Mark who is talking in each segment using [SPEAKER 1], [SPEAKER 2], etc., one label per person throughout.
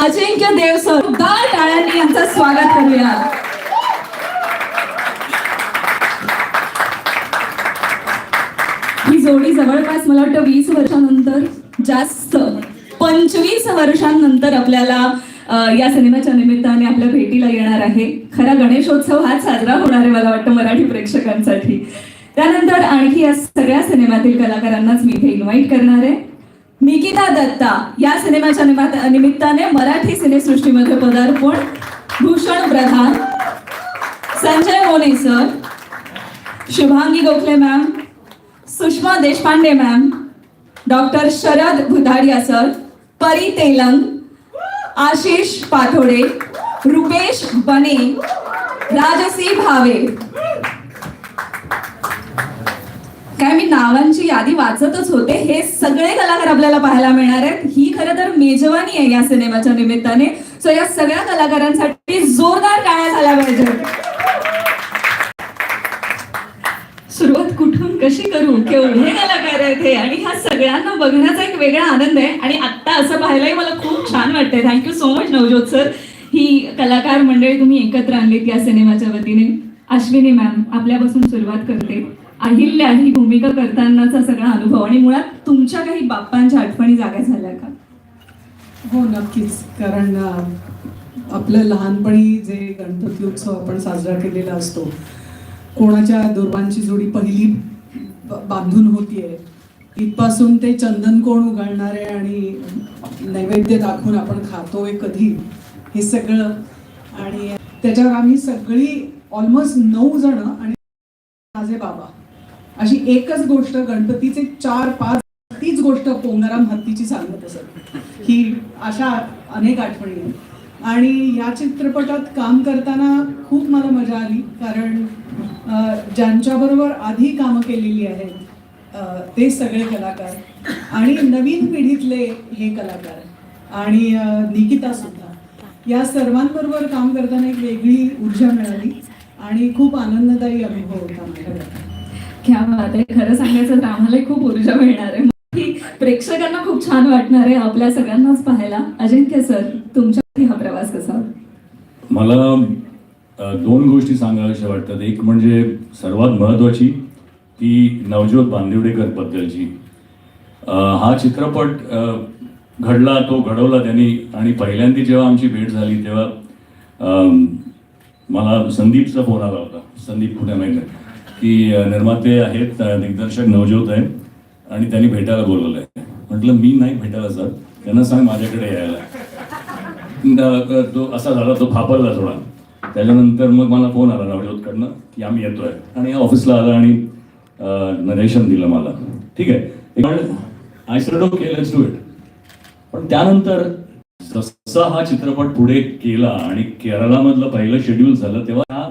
[SPEAKER 1] अजिंक्य देव sir दार टाळ्यांनी यांचं स्वागत करूया. ही जोडी जवळपास मला वाटतं वीस वर्षानंतर जास्त पंचवीस वर्षांनंतर आपल्याला या सिनेमाच्या निमित्ताने आपल्या भेटीला येणार आहे. खरा गणेशोत्सव हाच साजरा होणार आहे मला वाटतं मराठी प्रेक्षकांसाठी. त्यानंतर आणखी या सगळ्या सिनेमातील कलाकारांनाच मी इथे इन्व्हाइट करणार आहे. निकिता दत्ता या सिनेमाच्या निमित्ताने मराठी सिनेसृष्टीमध्ये पदार्पण. Bhushan Pradhan. Sanjay Mone sir Shubhangi Gokhale ma'am Sushma Deshpande ma'am doctor Sharad Bhudhadia sir Pari Telang. Ashish पाथोडे. Rupesh बने. राजसी भावे. काय मी नावांची यादी वाचतच होते. हे सगळे कलाकार आपल्याला पाहायला मिळणार आहेत. ही खरं तर मेजवानी आहे या सिनेमाच्या निमित्ताने. सो या सगळ्या कलाकारांसाठी जोरदार टाळ्या झाल्या पाहिजेत. सुरुवात कुठून कशी करू केवढे कलाकार आहेत हे? आणि ह्या सगळ्यांना बघण्याचा एक वेगळा आनंद आहे. आणि आत्ता असं पाहायलाही मला खूप छान वाटतंय. Thank you so much Navjyot sir ही कलाकार मंडळी तुम्ही एकत्र आणलीत या सिनेमाच्या वतीने. अश्विनी मॅम आपल्यापासून सुरुवात करते. अहिल्या ही भूमिका करतानाचा सगळा अनुभव. आणि मुळात तुमच्या काही बाप्पांच्या आठवणी जाग्या झाल्या का?
[SPEAKER 2] हो नक्कीच. कारण आपलं लहानपणी जे गणपती उत्सव आपण साजरा केलेला असतो कोणाच्या दुर्वांची जोडी पहिली बांधून होतीये इथपासून ते चंदन कोण उघडणारे आणि नैवेद्य दाखवून आपण खातोय कधी हे सगळं. आणि त्याच्यावर आम्ही सगळी ऑलमोस्ट नऊ जण आणि माझे बाबा. अशी एकच गोष्ट गणपतीचे चार पाच तीच गोष्ट पोंगाराम हत्तीची सांगत असत. ही अशा अनेक आठवणी आहेत. आणि या चित्रपटात काम करताना खूप मला मजा आली कारण ज्यांच्याबरोबर आधी कामं केलेली आहेत ते सगळे कलाकार आणि नवीन पिढीतले हे कलाकार आणि निकिता सुद्धा. या सर्वांबरोबर काम करताना एक वेगळी ऊर्जा मिळाली आणि खूप आनंददायी अनुभव होता माझ्याकडे.
[SPEAKER 1] क्या बात आहे खरं सांगायचं तर आम्हालाही खूप ऊर्जा मिळणार आहे. प्रेक्षकांना खूप छान वाटणार आहे आपल्या सगळ्यांनाच पाहायला. अजिंक्य सर तुमच्या हा प्रवास कसा
[SPEAKER 3] मला दोन गोष्टी सांगाव्याशा वाटतात. एक म्हणजे सर्वात महत्त्वाची ती नवज्योत बांदिवडेकर बद्दलची. हा चित्रपट घडला तो घडवला त्यांनी आणि पहिल्यांदा जेव्हा आमची भेट झाली तेव्हा मला संदीपचा फोन आला होता. संदीप कुठे माहिती की निर्माते आहेत दिग्दर्शक नवज्योत आहे आणि त्यांनी भेटायला बोलवलं आहे. म्हटलं मी नाही भेटायला सर त्यांना सांग माझ्याकडे यायला. तो असा झाला तो फापरला थोडा. त्याच्यानंतर मग मला फोन आला नवज्योतकडनं की आम्ही येतोय. आणि ऑफिसला आला आणि नरेशन दिलं मला. ठीक आहे. पण आय सेड ओके इट पण त्यानंतर जसा हा चित्रपट पुढे केला आणि केरळामधलं पहिलं शेड्यूल झालं तेव्हा हा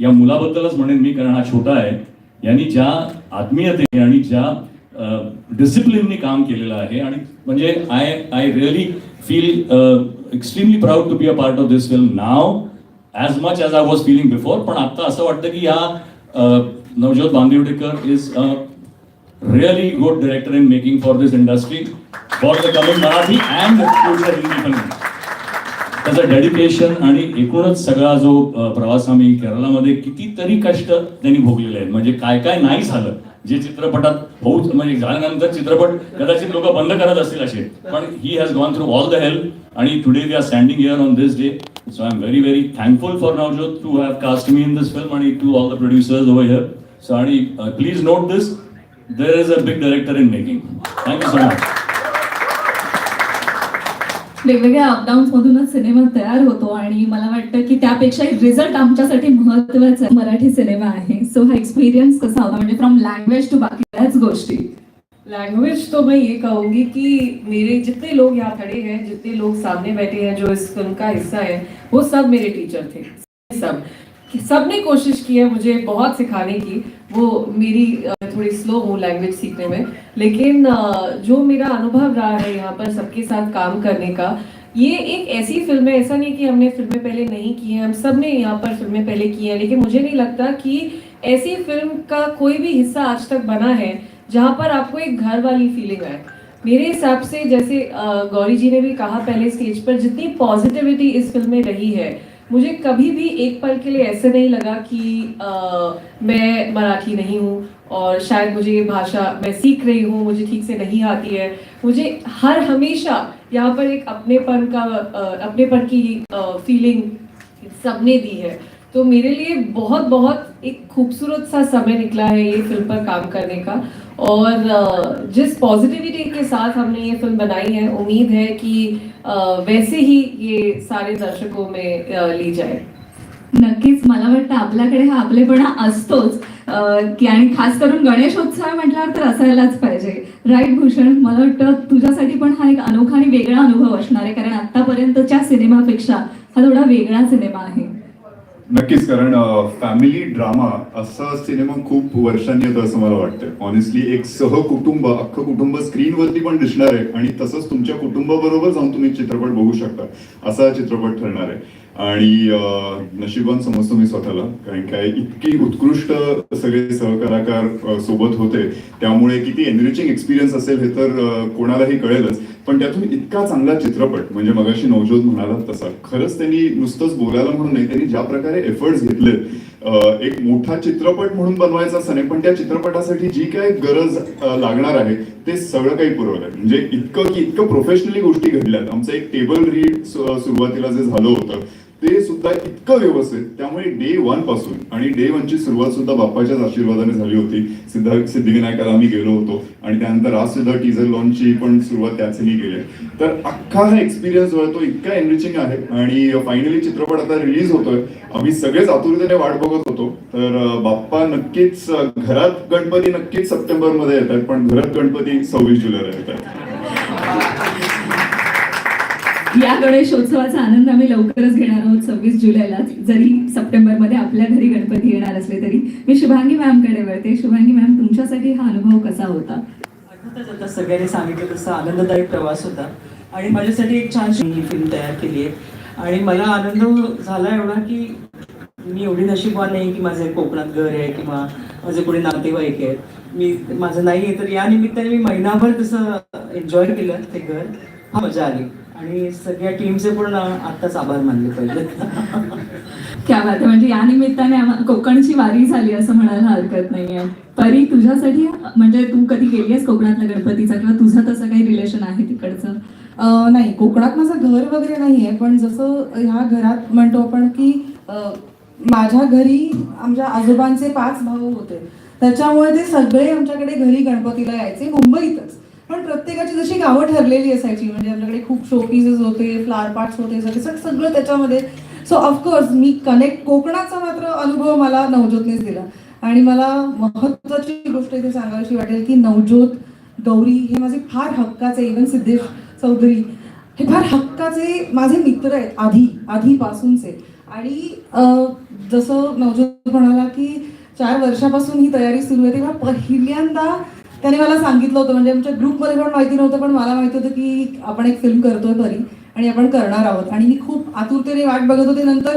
[SPEAKER 3] या मुलाबद्दलच म्हणेन मी कारण हा छोटा आहे यांनी ज्या आत्मीयतेने आणि ज्या डिसिप्लिननी काम केलेलं आहे आणि म्हणजे I I really feel extremely proud to be a part of this film now as much as I was feeling before पण आता असं वाटतं की ह्या Navjyot Bandiwadekar is a really good director in making for this industry for the coming Marathi and future Hindi. त्याचं dedication आणि एकूणच सगळा जो प्रवास आम्ही केरळामध्ये कितीतरी कष्ट त्यांनी भोगलेले आहेत. म्हणजे काय काय नाही झालं जे चित्रपटात होऊ म्हणजे झाल्यानंतर चित्रपट कदाचित लोक बंद करत असतील असे. पण he has gone through all the help आणि today we are standing here on this day so I am very very thankful for Navjot to have cast me in this film आणि to all the producers over here so आणि please note this there is a big director in making thank you so much
[SPEAKER 1] वेगवेगळ्या अपडाऊन्स मधूनच cinema तयार होतो आणि मला वाटतं की त्यापेक्षा रिझल्ट आमच्यासाठी महत्त्वाचा मराठी सिनेमा आहे. सो हा एक्सपिरियन्स कसा होता? म्हणजे फ्रॉम लँग्वेज टू बाकी बऱ्याच गोष्टी.
[SPEAKER 4] लैंग्वेज तो मैं ये कहूंगी कि मेरे जितने लोग यहाँ खड़े हैं जितने लोग सामने बैठे हैं जो इस फिल्म का हिस्सा है वो सब मेरे टीचर थे। सब। सबने कोशिश की है मुझे बहुत सिखाने की, वो मेरी थोड़ी स्लो हूँ लैंग्वेज सीखने में। लेकिन जो मेरा अनुभव रहा है यहाँ पर सबके साथ काम करने का, ये एक ऐसी फ़िल्म है, ऐसा नहीं कि हमने फ़िल्में पहले नहीं की हैं, हम सबने यहाँ पर फ़िल्में पहले की हैं, लेकिन मुझे नहीं लगता कि ऐसी फ़िल्म का कोई भी हिस्सा आज तक बना है, जहाँ पर आपको एक घर वाली फीलिंग आए। मेरे हिसाब से जैसे गौरी जी ने भी कहा पहले स्टेज पर, जितनी पॉजिटिविटी इस फ़िल्म में रही है मुझे कभी भी एक पल के लिए ऐसे नहीं लगा कि आ, मैं मराठी नहीं हूँ और शायद मुझे ये भाषा मैं सीख रही हूँ मुझे ठीक से नहीं आती है। मुझे हर हमेशा यहाँ पर एक अपनेपन का अपने अपनेपन की फीलिंग सबने दी है। तो मेरे लिए बहुत बहुत एक खूबसूरत सा समय निकला है ये फिल्म पर काम करने का। और जिस पॉजिटिविटी के साथ हमने ये फिल्म बनाई है उम्मीद है कि वैसे ही ये सारे दर्शकों में ली जाए।
[SPEAKER 1] नक्कीच मला वाटतं आपल्याकडे हा आपलेपणा असतोच. की आणि खास करून गणेशोत्सव म्हटल्यावर तर असायलाच पाहिजे. राईट भूषण? मला वाटतं तुझ्यासाठी पण हा एक अनोखा आणि वेगळा अनुभव असणार आहे कारण आतापर्यंतच्या सिनेमापेक्षा हा थोडा वेगळा सिनेमा आहे.
[SPEAKER 5] नक्कीच कारण फॅमिली ड्रामा असा सिनेमा खूप वर्षांनी येतो असं मला वाटतं ऑनेस्टली एक सहकुटुंब अख्खं कुटुंब स्क्रीनवरती पण दिसणार आहे आणि तसंच तुमच्या कुटुंबाबरोबर जाऊन तुम्ही चित्रपट बघू शकता असा चित्रपट ठरणार आहे. आणि नशिबान समजतो मी स्वतःला. कारण काय इतकी उत्कृष्ट सगळे सहकलाकार सोबत होते. त्यामुळे किती एनरिचिंग एक्सपिरियन्स असेल हे तर कोणालाही कळेलच. पण त्यातून इतका चांगला चित्रपट म्हणजे मगाशी नवजोत म्हणाला तसा खरंच त्यांनी नुसतंच बोलायला म्हणून नाही त्यांनी ज्या प्रकारे एफर्ट्स घेतले एक मोठा चित्रपट म्हणून बनवायचा असं नाही पण त्या चित्रपटासाठी जी काय गरज लागणार आहे ते सगळं काही पुरवलंय. म्हणजे इतकं की इतकं प्रोफेशनली गोष्टी घडल्यात. आमचं एक टेबल रीड सुरुवातीला जे झालं होतं ते सुद्धा इतकं व्यवस्थित त्यामुळे डे वनपासून आणि डे ची सुरुवात सुद्धा बाप्पाच्याच आशीर्वादाने झाली होती. सिद्धा सिद्धिविनायकाला आम्ही गेलो होतो आणि त्यानंतर आज सुद्धा टीजर लॉन्चची पण सुरुवात त्याचनी केली आहे. तर अख्खा हा एक्सपिरियन्स जो आहे तो इतका एनरिचिंग आहे आणि फायनली चित्रपट आता रिलीज होतोय. आम्ही सगळेच आतुरतेने वाट बघत होतो. तर बाप्पा नक्कीच घरात गणपती नक्कीच सप्टेंबरमध्ये पण घरात गणपती सव्वीस जुलैला येतात.
[SPEAKER 1] या गणेशोत्सवाचा आनंद आम्ही लवकरच घेणार आहोत सव्वीस जुलैला. जरी सप्टेंबरमध्ये आपल्या घरी गणपती येणार असले तरी. मी शुभांगी मॅमकडे वळते. शुभांगी मॅम तुमच्यासाठी हा अनुभव कसा होता?
[SPEAKER 6] आता सगळ्यांनी सांगितलं तसा आनंददायी प्रवास होता. आणि माझ्यासाठी एक छान ही फिल्म तयार केली आहे. आणि मला आनंद झाला एवढा की मी एवढी नशीबवान नाही की माझं कोकणात घर आहे किंवा माझे कुठे नातेवाईक आहेत. मी माझं नाही आहे. तर या निमित्ताने मी महिनाभर तसं एन्जॉय केलं ते घर. मजा आली. आणि सगळ्या टीमचे पण आत्ताच आभार मानले पाहिजे
[SPEAKER 1] क्या बात आहे. म्हणजे या निमित्ताने कोकणची वारी झाली असं म्हणायला हरकत नाहीये. परी तुझ्यासाठी म्हणजे तू कधी गेलीस कोकणातल्या गणपतीचा किंवा तुझं तसं काही रिलेशन आहे तिकडचं?
[SPEAKER 7] अं, नाही कोकणात माझं घर वगैरे नाही आहे पण जसं ह्या घरात म्हणतो आपण की माझ्या घरी आमच्या आजोबांचे पाच भाऊ होते. त्याच्यामुळे ते सगळे आमच्याकडे घरी गणपतीला यायचे मुंबईतच. पण प्रत्येकाची जशी गावं ठरलेली असायची म्हणजे आपल्याकडे खूप शो पीसेस होते फ्लावर पार्ट्स होते सगळे सगळं त्याच्यामध्ये. सो ऑफकोर्स मी कनेक्ट कोकणाचा मात्र अनुभव मला नवज्योतनेच दिला. आणि मला महत्त्वाची गोष्ट इथे सांगायची वाटेल की नवज्योत गौरी हे माझे फार हक्काचे इवन सिद्धेश चौधरी हे फार हक्काचे माझे मित्र आहेत आधी आधीपासूनचे. आणि जसं नवज्योत म्हणाला की चार वर्षापासून ही तयारी सुरू आहे तेव्हा पहिल्यांदा त्याने मला सांगितलं होतं म्हणजे आमच्या ग्रुपमध्ये पण माहिती नव्हतं पण मला माहिती होतं की आपण एक फिल्म करतोय तरी आणि आपण करणार आहोत. आणि मी खूप आतुरतेने वाट बघत होते. नंतर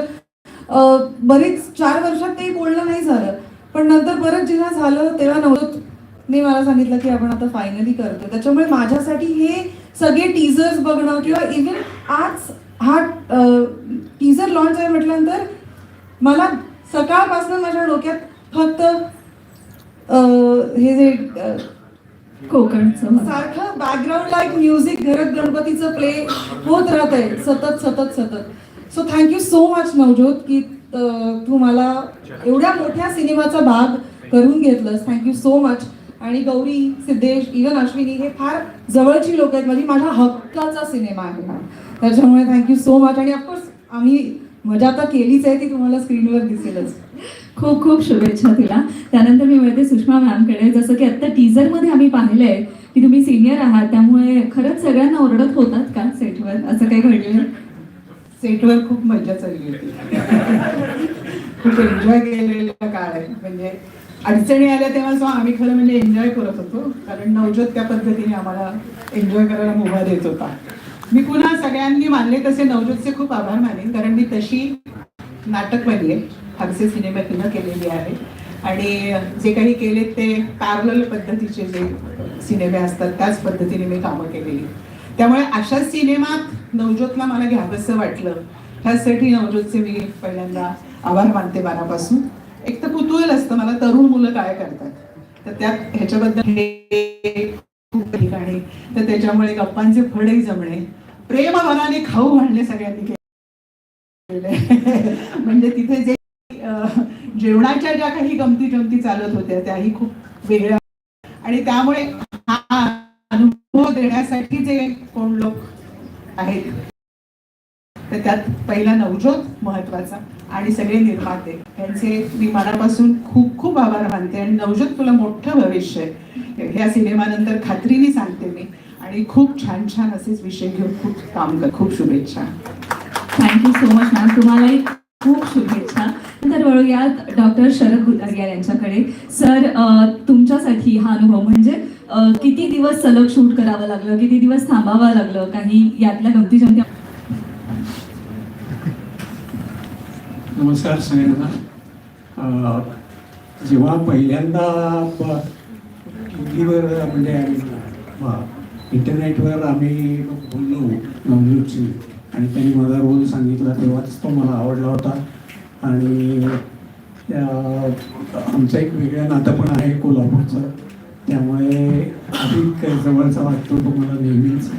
[SPEAKER 7] बरेच चार वर्षात ते बोलणं नाही झालं. पण नंतर परत जेव्हा झालं तेव्हा नवरतने मला सांगितलं की आपण आता फायनली करतोय. त्याच्यामुळे माझ्यासाठी हे सगळे टीजर्स बघणं किंवा इव्हन आज हा टीजर लॉन्च आहे म्हटल्यानंतर मला सकाळपासून माझ्या डोक्यात फक्त हे जे
[SPEAKER 1] कोकणचं
[SPEAKER 7] सारखं बॅकग्राऊंडला एक म्युझिक घरात गणपतीचं प्ले होत राहत आहे. सतत सतत सतत. So thank you so much Navjyot की तू मला एवढ्या मोठ्या सिनेमाचा भाग करून घेतलंस. थँक्यू सो मच आणि गौरी सिद्धेश इवन अश्विनी हे फार जवळची लोक आहेत. म्हणजे माझ्या हक्काचा सिनेमा आहे त्याच्यामुळे थँक्यू सो मच आणि ऑफकोर्स आम्ही मजा आता केलीच आहे ती तुम्हाला स्क्रीनवर दिसेलच.
[SPEAKER 1] खूप खूप शुभेच्छा तुला. त्यानंतर मी वळते सुषमा मॅमकडे जसं की आता टीजरमध्ये आम्ही पाहिलंय की तुम्ही सिनियर आहात त्यामुळे खरंच सगळ्यांना ओरडत होतात का सेटवर? असं काही घडलं?
[SPEAKER 2] सेटवर खूप मजा चालली होती. खूप एन्जॉय केलेला काळ आहे. म्हणजे अडचणी आल्या तेव्हा जो आम्ही खरं म्हणजे एन्जॉय करत होतो. कारण नवज्योत त्या पद्धतीने आम्हाला एन्जॉय करायला मुभा देत होता. मी पुन्हा सगळ्यांनी मानले तसे नवज्योतचे खूप आभार मानेन कारण मी तशी नाटकवाली आहे. फारसे सिनेमे तिनं केलेली आहे.
[SPEAKER 8] आणि जे काही केले ते पॅरल पद्धतीचे जे सिनेमे असतात त्याच पद्धतीने मी कामं केलेली. त्यामुळे अशा सिनेमात नवज्योतला मला घ्यावंसं वाटलं. त्यासाठी नवज्योतचे मी पहिल्यांदा आभार मानते मनापासून. एक तर कुतूहल असतं मला तरुण मुलं काय करतात? तर त्यात ह्याच्याबद्दल खूप ठिकाणी. तर त्याच्यामुळे गप्पांचे फडही जमणे. प्रेमभराने खाऊ घालणे सगळ्यांनी केले म्हणजे तिथे जे जेवणाच्या ज्या काही गमती जमती चालत होत्या त्याही खूप वेगळ्या. आणि त्यामुळे हा अनुभव देण्यासाठी जे कोण लोक आहेत तर त्यात पहिला नवजोत महत्त्वाचा आणि सगळे निर्माते. यांचे मी मनापासून खूप खूप आभार मानते. आणि नवजोत तुला मोठं भविष्य आहे. ह्या सिनेमानंतर खात्रीने सांगते मी. आणि खूप छान छान असेच विषय घेऊन खूप काम कर खूप शुभेच्छा.
[SPEAKER 1] थँक्यू सो मच मॅम तुम्हालाही खूप शुभेच्छा. नंतर वळूयात डॉक्टर शरद गुदारिया यांच्याकडे. सर तुमच्यासाठी हा अनुभव म्हणजे किती दिवस सलग शूट करावं लागलं? किती दिवस थांबावं लागलं? काही यातल्या गमती जमती
[SPEAKER 9] नमस्कार सगळ्यांना जेव्हा पहिल्यांदा टी व्हीवर म्हणजे इंटरनेटवर आम्ही बोललो नवनीतची. आणि त्यांनी मला रोल सांगितला तेव्हाच तो मला आवडला होता. आणि आमचं एक वेगळं नातं पण आहे कोल्हापूरचं. त्यामुळे अधिक जवळचा वाटतो तो मला नेहमीच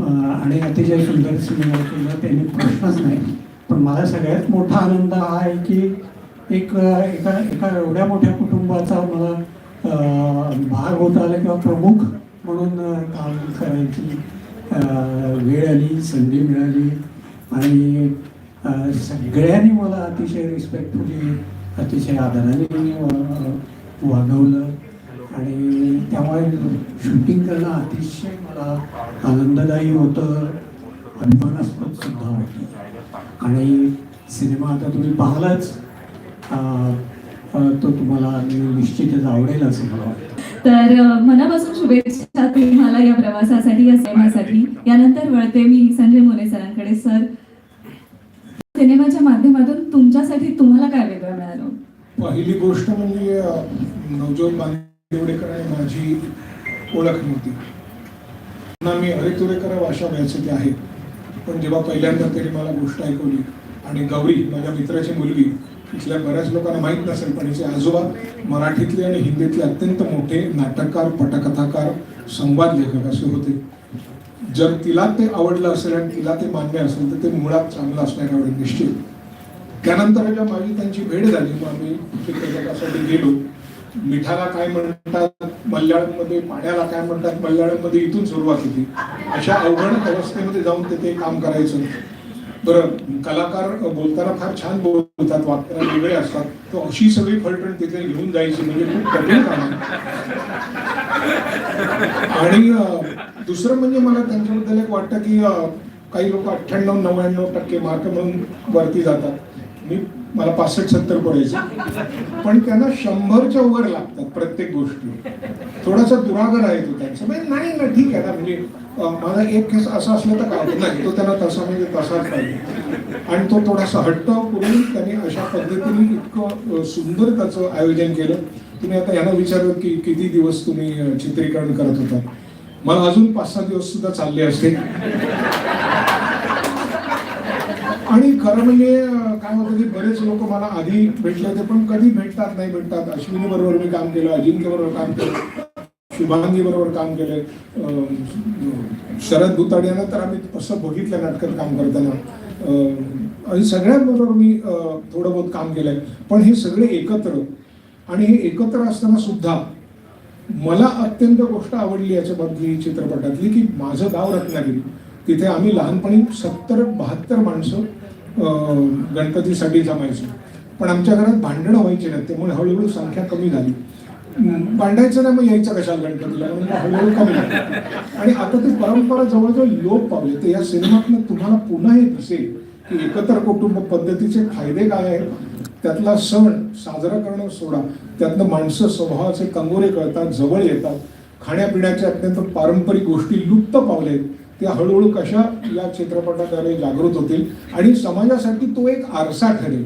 [SPEAKER 9] आणि अतिशय सुंदर सिनेमा केला त्याने प्रश्नच नाही. पण मला सगळ्यात मोठा आनंद हा आहे की एक एका एका एवढ्या मोठ्या कुटुंबाचा मला भाग होता आला किंवा प्रमुख म्हणून काम करायची वेळ आली संधी मिळाली. आणि सगळ्यांनी मला अतिशय रिस्पेक्टफुली म्हणजे अतिशय आदराने वागवलं. आणि त्यामुळे शूटिंग करणं अतिशय मला आनंददायी होतं. अभिमानास्पद सुद्धा होतं. आणि सिनेमा आता तुम्ही पाहालाच. तो तुम्हाला निश्चितच आवडेल असं मला वाटतं.
[SPEAKER 1] तर मनापासून शुभेच्छा तुम्हाला या प्रवासासाठी या सिनेमासाठी. यानंतर वळते मी संजय मोरे सरांकडे. सर सिनेमाच्या माध्यमातून तुमच्यासाठी तुम्हाला काय वेगळं मिळालं?
[SPEAKER 10] पहिली गोष्ट म्हणजे नवजोत बांदेवडेकर आणि माझी ओळख नव्हती. ना मी हरे तुरेकर भाषा व्यायचे आहे. पण जेव्हा पहिल्यांदा त्यांनी मला गोष्ट ऐकवली आणि गौरी माझ्या मित्राची मुलगी इथल्या बऱ्याच लोकांना माहीत नसेल पण हिचे आजोबा मराठीतले आणि हिंदीतले अत्यंत मोठे नाटककार पटकथाकार संवाद लेखक असे होते. जर तिला ते आवडलं असेल आणि तिला ते मान्य असेल तर ते मुळात चांगलं असणार एवढे निश्चित. त्यानंतर जेव्हा माझी त्यांची भेट झाली मग आम्ही चित्रपटासाठी गेलो. मिठाला काय म्हणतात? मल्याळममध्ये पाण्याला काय म्हणतात? मल्याळममध्ये इथून सुरुवात होती. अशा अवघड अवस्थेमध्ये जाऊन तिथे काम करायचं. बरं कलाकार बोलताना फार छान बोलतात वाक्याला वेगळे असतात. तो अशी सगळी फलटण तिथे घेऊन जायची म्हणजे खूप कठीण काम आहे. आणि दुसरं म्हणजे मला त्यांच्याबद्दल एक वाटतं की काही लोक अठ्ठ्याण्णव नव्याण्णव टक्के मार्क म्हणून वरती जातात. मी मला पासष्ट सत्तर पडायचं पण त्यांना शंभरच्या वर लागतात प्रत्येक गोष्टी. थोडासा दुरागर आहे तो त्यांचा. म्हणजे नाही ना ठीक आहे ना म्हणजे माझा एक केस असा असला तर काय नाही तो त्यांना तसा म्हणजे तसाच पाहिजे. आणि तो थोडासा हट्ट करून त्यांनी अशा पद्धतीने इतकं सुंदर त्याचं आयोजन केलं. तुम्ही आता यांना विचारलं की किती दिवस तुम्ही चित्रीकरण करत होता? मला अजून पाच सहा दिवस सुद्धा चालले असते आणि खरं म्हणजे काय होतं की बरेच लोक मला आधी भेटले होते पण कधी भेटतात नाही भेटतात. अश्विनी बरोबर मी काम केलं अजिंक्य बरोबर काम केलं शुभांगी बरोबर काम केलंय शरद भुताड यांना तर आम्ही असं बघितलं नाटकात काम करताना. आणि सगळ्यांबरोबर मी थोडं बहुत काम केलंय. पण हे सगळे एकत्र. आणि हे एकत्र असताना सुद्धा मला अत्यंत गोष्ट आवडली याच्यामधली चित्रपटातली की माझं गाव रत्नागिरी तिथे आम्ही लहानपणी सत्तर बहात्तर माणसं गणपतीसाठी जमायचो. पण आमच्या घरात भांडणं व्हायची नाही त्यामुळे हळूहळू संख्या कमी झाली. भांडायचं नाही मग यायचं कशाला गणपतीला? हळूहळू कमी झाली. आणि आता ती परंपरा जवळजवळ लोप पावले. तर या सिनेमातनं तुम्हाला पुन्हा हे दिसेल की एकत्र कुटुंब पद्धतीचे फायदे काय आहेत त्यातला सण साजरा करणं सोडा. त्यातनं माणसं स्वभावाचे कंगोरे कळतात जवळ येतात. खाण्यापिण्याच्या अत्यंत पारंपरिक गोष्टी लुप्त पावलेत. त्या हळूहळू कशा या चित्रपटाद्वारे जागृत होतील? आणि समाजासाठी तो एक आरसा ठरेल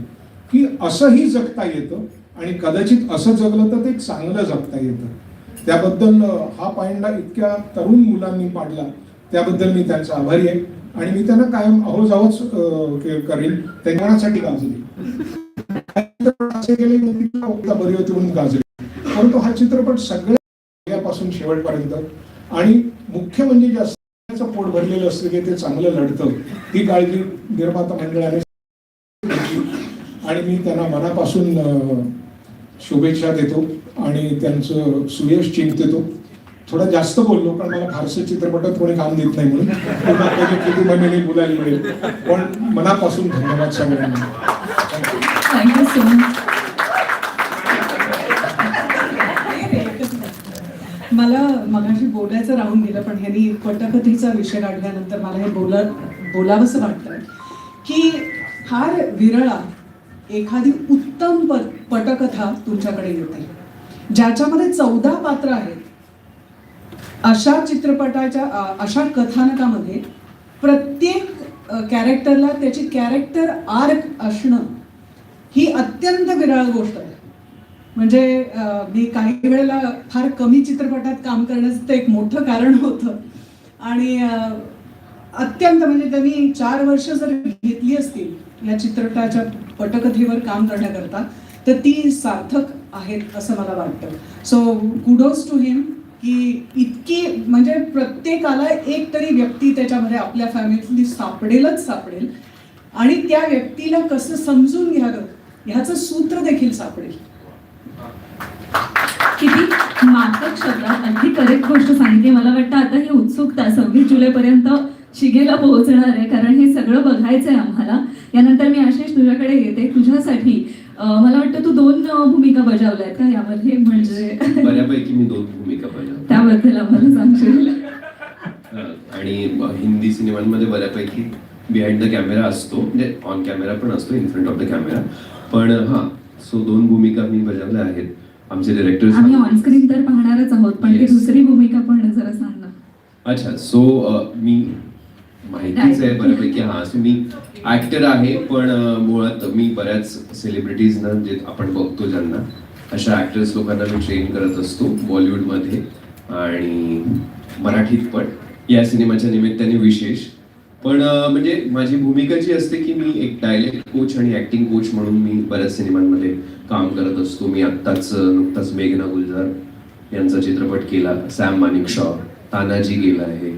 [SPEAKER 10] की असंही जगता येतं आणि कदाचित असं जगलं तर ते चांगलं जगता येतं. त्याबद्दल हा पायंडा इतक्या तरुण मुलांनी पाडला. त्याबद्दल मी त्यांचा आभारी आहे. आणि मी त्यांना कायम अहो जावंच करेन. त्यांच्यासाठी गाजली. बरी होती म्हणून गाजली परंतु हा चित्रपट सगळ्यापासून शेवटपर्यंत आणि मुख्य म्हणजे जास्त पोट भरलेलं असतं की ते चांगलं लढतं ती काळजी निर्माता मंडळाने आणि मी त्यांना मनापासून शुभेच्छा देतो आणि त्यांचं सुयश देतो थोडा जास्त बोललो पण मला फारसं चित्रपटात कोणी काम देत नाही म्हणून. किती महिने बोलायला मिळेल. पण मनापासून धन्यवाद सगळ्यांना. Thank
[SPEAKER 1] थँक्यू
[SPEAKER 2] मला मगाशी बोलायचं राहून गेलं पण ह्यांनी पटकथीचा विषय काढल्यानंतर मला हे बोला बोलावंसं वाटतं की फार विरळा एखादी उत्तम प पटकथा तुमच्याकडे येते. ज्याच्यामध्ये चौदा पात्र आहेत अशा चित्रपटाच्या अशा कथानकामध्ये प्रत्येक कॅरेक्टरला त्याची कॅरेक्टर आर्क असणं ही अत्यंत विरळ गोष्ट आहे. म्हणजे मी काही वेळेला फार कमी चित्रपटात काम करण्याचं ते एक मोठं कारण होतं. आणि अत्यंत म्हणजे त्यांनी चार वर्ष जर घेतली असतील या चित्रपटाच्या पटकथेवर काम करण्याकरता तर ती सार्थक आहेत असं मला वाटतं. सो कुडोज टू हिम की इतकी म्हणजे प्रत्येकाला एक तरी व्यक्ती त्याच्यामध्ये आपल्या फॅमिलीतली सापडेलच सापडेल. आणि त्या व्यक्तीला कसं समजून घ्यावं ह्याचं सूत्र देखील सापडेल.
[SPEAKER 1] किती माफक शब्दात अगदी करेक्ट गोष्ट सांगितली. मला वाटतं आता ही उत्सुकता सव्वीस जुलैपर्यंत शिगेला पोहोचणार आहे. कारण हे सगळं बघायचं आहे आम्हाला. यानंतर मी आशिष तुझ्याकडे येते. तुझ्यासाठी मला वाटतं तू दोन भूमिका बजावल्या आहेत का? यामध्ये म्हणजे
[SPEAKER 11] बऱ्यापैकी मी दोन भूमिका बजावल्या
[SPEAKER 1] त्याबद्दल आम्हाला सांगशील?
[SPEAKER 11] आणि हिंदी सिनेमांमध्ये बऱ्यापैकी बिहाइंड द कॅमेरा असतो. म्हणजे ऑन कॅमेरा पण असतो in front of the camera पण हां सो दोन भूमिका मी बजावल्या आहेत. आमचे
[SPEAKER 1] आम्ही
[SPEAKER 11] डिरेक्टर
[SPEAKER 1] ऑनस्क्रीन तर पाहणारच आहोत पण ती. दुसरी भूमिका पण जरा सांग. ना
[SPEAKER 11] अच्छा सो मी माहितीच आहे बऱ्यापैकी हां सो मी ऍक्टर आहे पण मुळात मी बऱ्याच सेलिब्रिटीजना जे आपण बघतो ज्यांना अशा ऍक्टर्स लोकांना मी ट्रेन करत असतो बॉलिवूडमध्ये आणि मराठीत पण. या सिनेमाच्या निमित्ताने विशेष. पण म्हणजे माझी भूमिका जी असते की मी एक डायलेक्ट कोच आणि ऍक्टिंग कोच म्हणून मी बऱ्याच सिनेमांमध्ये काम करत असतो. मी आत्ताच नुकताच मेघना गुलजार यांचा चित्रपट केला सॅम मानिक शॉ तानाजी गेला आहे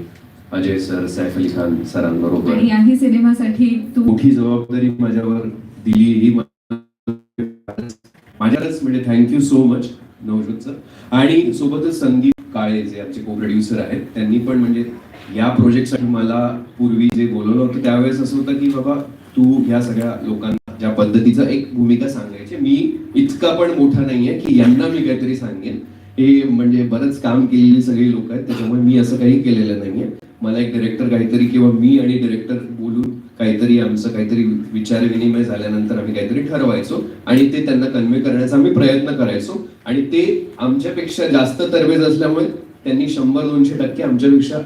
[SPEAKER 11] अजय सर सैफ अली खान सरांबरोबर.
[SPEAKER 1] आणि याही सिनेमासाठी तू
[SPEAKER 11] मोठी जबाबदारी माझ्यावर दिली ही माझ्यावरच म्हणजे thank you so much Navjot sir आणि सोबतच संदीप काळे जे आमचे को प्रोड्युसर आहेत त्यांनी पण म्हणजे या प्रोजेक्टसाठी मला पूर्वी जे बोलवलं होतं त्यावेळेस असं होतं की बाबा तू ह्या सगळ्या लोकांना ज्या पद्धतीचं एक भूमिका सांगायची मी इतका पण मोठा नाहीये की यांना मी काहीतरी सांगेन. हे म्हणजे बरंच काम केलेली सगळी लोक आहेत त्याच्यामुळे मी असं काही केलेलं नाहीये. मला एक डिरेक्टर काहीतरी किंवा मी आणि डिरेक्टर बोलून काहीतरी आमचं काहीतरी विचार विनिमय झाल्यानंतर आम्ही काहीतरी ठरवायचो आणि ते त्यांना कन्व्हे करण्याचा आम्ही प्रयत्न करायचो. आणि ते आमच्यापेक्षा जास्त तरबेज असल्यामुळे त्यांनी शंभर दोनशे टक्के आमच्यापेक्षा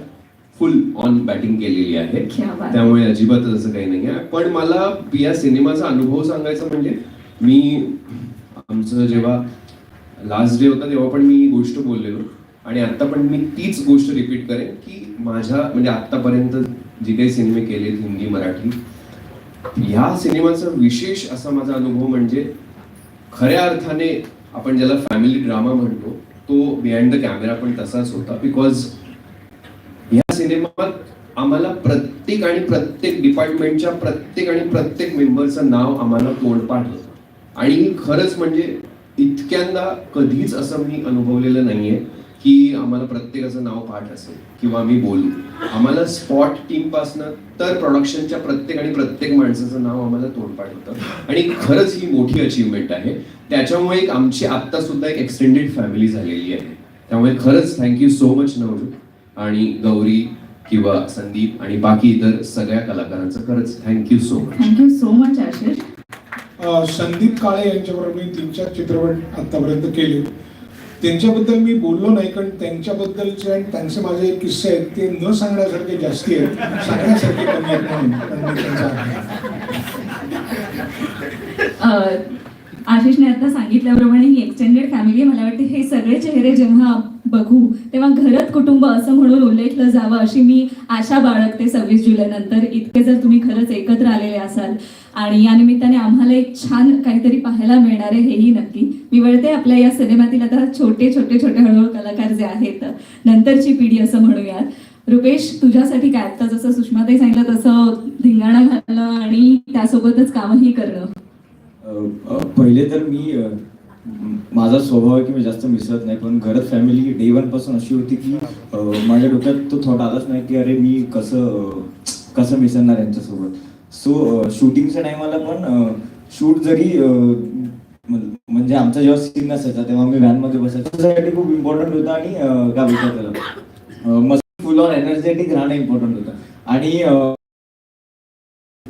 [SPEAKER 11] फुल ऑन बॅटिंग केलेली आहे. त्यामुळे अजिबातच असं काही नाही आहे पण मला या सिनेमाचा अनुभव सांगायचा म्हणजे मी आमचं जेव्हा लास्ट डे होता तेव्हा पण मी ही गोष्ट बोललेलो. आणि आता पण मी तीच गोष्ट रिपीट करेन की माझ्या म्हणजे आतापर्यंत जे काही सिनेमे केलेत हिंदी मराठी ह्या सिनेमाचा विशेष असा माझा अनुभव म्हणजे खऱ्या अर्थाने आपण ज्याला फॅमिली ड्रामा म्हणतो तो बिहाइंड द कॅमेरा पण तसाच होता बिकॉज सिनेमात आम्हाला प्रत्येक आणि प्रत्येक डिपार्टमेंटच्या प्रत्येक आणि प्रत्येक मेंबरचं नाव आम्हाला तोंडपाठ होतं. आणि खरंच म्हणजे इतक्यांदा कधीच असं मी अनुभवलेलं नाहीये की आम्हाला प्रत्येकाचं नाव पाठ असेल किंवा आम्ही बोलू. आम्हाला स्पॉट टीम पासनं तर प्रोडक्शनच्या प्रत्येक आणि प्रत्येक माणसाचं नाव आम्हाला तोडपाठ होतं. आणि खरंच ही मोठी अचीवमेंट आहे. त्याच्यामुळे एक आमची आत्ता सुद्धा एक एक्सटेंडेड फॅमिली झालेली आहे. त्यामुळे खरंच थँक्यू सो मच नवजू आणि गौरी किंवा संदीप आणि बाकी इतर सगळ्या कलाकारांचं खरंच thank you so much
[SPEAKER 1] thank you so much Ashish.
[SPEAKER 10] Sandeep Kale यांच्याबरोबर मी तीन चार चित्रपट आतापर्यंत केले. त्यांच्याबद्दल मी बोललो नाही कारण त्यांच्याबद्दलचे आणि त्यांचे माझे किस्से आहेत ते न सांगण्यासारखे जास्ती आहेत. सांगण्यासारखे कमी आहेत म्हणून.
[SPEAKER 1] आशिषने आता सांगितल्याप्रमाणे ही एक्सटेंडेड फॅमिली मला वाटते हे सगळे चेहरे जेव्हा बघू तेव्हा घरत कुटुंब असं म्हणून उल्लेखलं जावं अशी मी आशा बाळगते सव्वीस जुलै नंतर. इतके जर तुम्ही खरंच एकत्र आलेले असाल आणि या निमित्ताने आम्हाला एक छान काहीतरी पाहायला मिळणार आहे हेही नक्की. मी वळते आपल्या या सिनेमातील आता छोटे छोटे छोटे हळूहळू कलाकार जे आहेत नंतरची पिढी असं म्हणूयात. रुपेश तुझ्यासाठी काय आता जसं सुषमाताई सांगितलं तसं धिंगाणा घालणं आणि त्यासोबतच कामही करणं.
[SPEAKER 12] पहिले तर मी माझा स्वभाव आहे की मी जास्त मिसळत नाही पण घरात फॅमिली डे वनपासून अशी होती की माझ्या डोक्यात तो थॉट आलाच नाही की अरे मी कसं कसं मिसळणार यांच्यासोबत. सो शूटिंगच्या टायमाला पण शूट जरी म्हणजे आमचा जेव्हा सीन असायचा तेव्हा मी व्हॅनमध्ये बसायचो. त्यासाठी खूप इम्पॉर्टंट होतं आणि काय बोलतात त्याला मस्त फुल ऑन एनर्जेटिक राहणं इम्पॉर्टंट होतं. आणि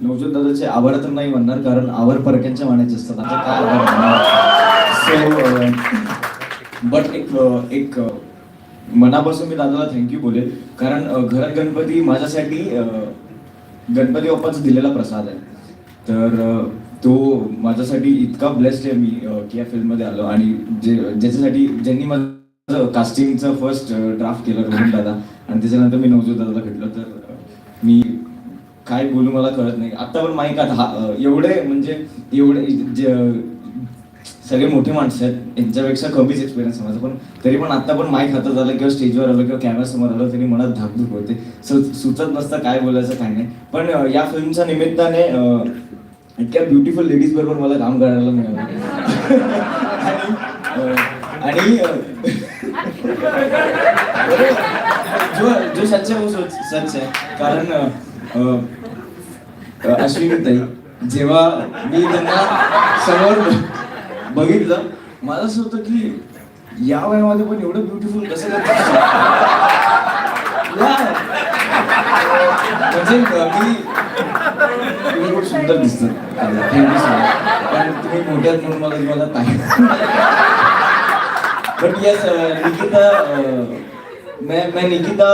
[SPEAKER 12] नवजोत दादाचे आभार तर नाही म्हणणार कारण आभार परक्यांच्या मानायचे असतात. आता काय आभार सो बट एक एक मनापासून मी दादाला थँक्यू बोलेल. कारण घरात गणपती माझ्यासाठी गणपती बाप्पाचा दिलेला प्रसाद आहे. तर तो माझ्यासाठी इतका ब्लेस्ड आहे मी किया की या फिल्ममध्ये आलो. आणि जे ज्याच्यासाठी ज्यांनी माझं कास्टिंगचं फर्स्ट ड्राफ्ट केलं रोहन दादा. आणि त्याच्यानंतर मी नवजोत दादाला भेटलो. तर मी काय बोलू मला कळत नाही. आता पण माहीत हा एवढे म्हणजे एवढे जे- सगळे मोठे माणसं आहेत यांच्यापेक्षा कमीच एक्सपिरियन्स आहे माझा. पण तरी पण आता पण माईक हातात आलं किंवा स्टेजवर आलं किंवा कॅमेरा समोर आलं तरी मनात धाकधूक होते. सु सुचत नसतं काय बोलायचं काय नाही. पण या फिल्मच्या निमित्ताने इतक्या ब्युटिफुल लेडीज बरोबर मला काम करायला मिळालं. आणि जो जो सच आहे वो सच सच कारण अश्विनी ताई जेव्हा मी त्यांना समोर बघितलं मला असं होतं की या वयामध्ये पण एवढं ब्युटिफुल कसं म्हणजे मी खूप सुंदर दिसत पण तुम्ही मोठ्यात म्हणून मला तुम्हाला काय बट यस निकिता मैं मैं निकिता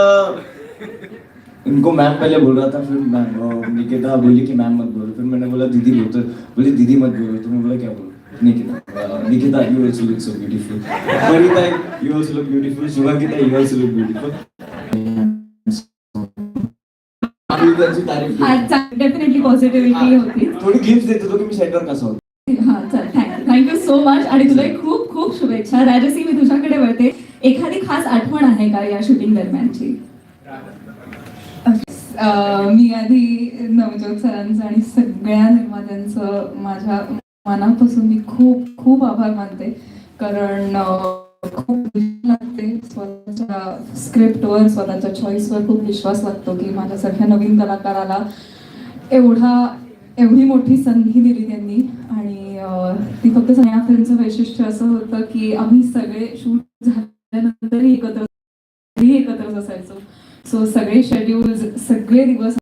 [SPEAKER 12] इनको मैम पहले बोल रहा था फिर मैम निकिता बोली कि मैम मत बोलो। फिर मैंने बोला दीदी बोलो तो बोली दीदी मत बोलो। तो मैं बोला क्या बोलो? Nikita Nikita you also look so beautiful Parita you also look beautiful Shubhankita you also look beautiful.
[SPEAKER 1] Definitely positivity होती.
[SPEAKER 12] थोडी गिफ्ट देत होतो की मी सेंटर कसा होतो.
[SPEAKER 1] हा थँक्यू सो मच आणि तुला खूप खूप शुभेच्छा. राजसी मी तुझ्याकडे वळते. एखादी खास आठवण आहे का या शूटिंग दरम्यानची?
[SPEAKER 13] मी आधी नवजोत सरांचं आणि सगळ्या निर्मात्यांचं माझ्या मनापासून मी खूप खूप आभार मानते. कारण खूप लागते. स्वतःच्या स्क्रिप्टवर स्वतःच्या चॉईसवर खूप विश्वास लागतो की माझ्यासारख्या नवीन कलाकाराला एवढा एवढी मोठी संधी दिली त्यांनी. आणि ती फक्त सगळ्या फिल्मचं वैशिष्ट्य असं होतं की आम्ही सगळे शूट झाल्यानंतरही एकत्र घरी एकत्रच असायचो. सो सगळे शेड्यूल्स सगळे दिवस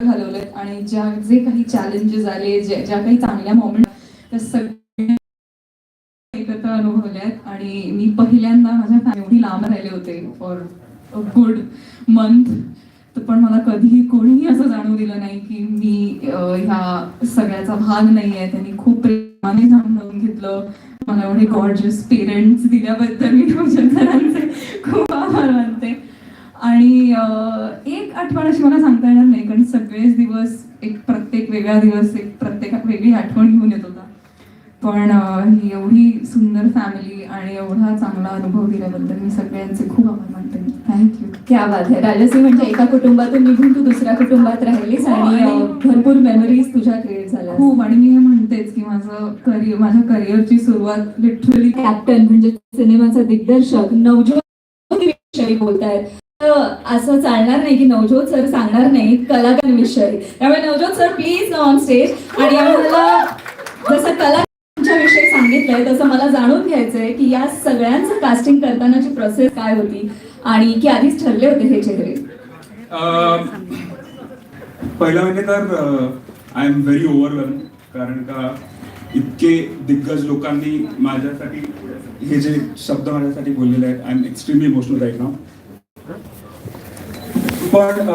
[SPEAKER 13] घालवलेत आणि ज्या जे काही चॅलेंजेस आले ज्या काही चांगल्या मोमेंट त्या सगळ्या एकत्र अनुभवल्यात आणि मी पहिल्यांदा माझ्या फॅमिली लांब राहिले होते फॉर अ गुड मंथ पण मला कधीही कोणीही असं जाणवू दिलं नाही की मी ह्या सगळ्याचा भाग नाही आहे त्यांनी खूप प्रेमाने जाणून घेतलं. मला एवढे गॉर्जियस पेरेंट्स दिल्याबद्दल मी तुमच्या घरांचे खूप आभार मानते. आणि एक आठवण अशी मला सांगता येणार नाही कारण सगळेच दिवस एक प्रत्येक वेगळा दिवस एक प्रत्येक वेगळी आठवण घेऊन येतो. पण ही एवढी सुंदर फॅमिली आणि एवढा चांगला अनुभव दिल्याबद्दल मी सगळ्यांचे खूप आभार मानते. थँक्यू
[SPEAKER 1] क्या बात आहे राजसी म्हणजे एका कुटुंबातून निघून तू दुसऱ्या कुटुंबात राहिलीस आणि अं, भरपूर मेमरीज तुझ्या क्रिएट झाल्या
[SPEAKER 13] खूप आणि मी हे म्हणतेच की माझं करिअर माझ्या करिअरची सुरुवात लिटरली
[SPEAKER 1] कॅप्टन म्हणजे सिनेमाचा दिग्दर्शक नवज्योत विषयी बोलतायत तर असं चालणार नाही की नवज्योत सर सांगणार नाही कलाकारांविषयी त्यामुळे Navjyot sir please on stage आणि आम्हाला जसं विषयी सांगितलंय तसं मला जाणून घ्यायचंय की या सगळ्यांचं कास्टिंग करतानाची प्रोसेस काय होती आणि की आधीच ठरले होते हे चेहरे?
[SPEAKER 14] पहिलं म्हणजे तर आय एम व्हेरी ओव्हरवेल्म कारण का इतके दिग्गज लोकांनी माझ्यासाठी हे जे शब्द माझ्यासाठी बोललेले आहेत I am extremely emotional right now पण